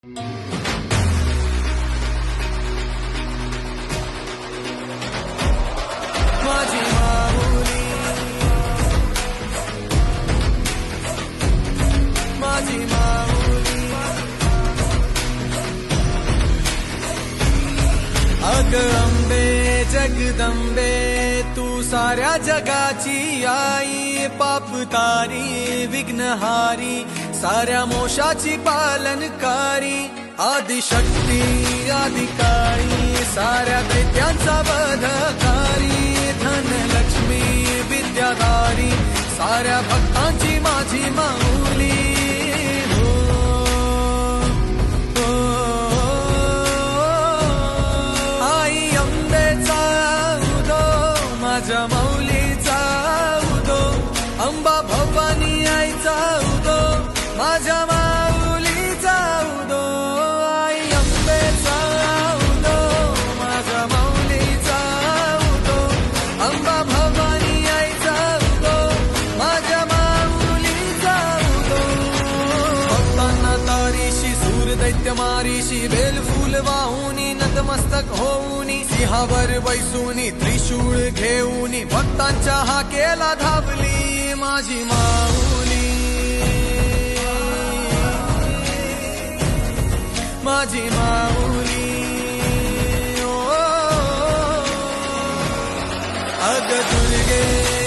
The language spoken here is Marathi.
अग अंबे जगदंबे तू साऱ्या जगाची आई पाप तारी विघ्नहारी साऱ्या मोशाची पालनकारी आदिशक्ती आदिकाळी साऱ्या दैत्यांचा वधकारी धनलक्ष्मी विद्याधारी साऱ्या भक्तांची माझी माऊली. हो, हो, हो. आई अंबेचा उदो माझ्या माऊलीचा उदो अंबा भवानी आईचा उदो माझ्या मा मारीशी बेल फुल वाहुनी नतमस्तक होऊनी सिंहावर बैसूनी त्रिशूळ घेऊनी भक्तांच्या हाकेला धावली माझी माऊली. माझी माऊली. ओ, अग दुर्गे.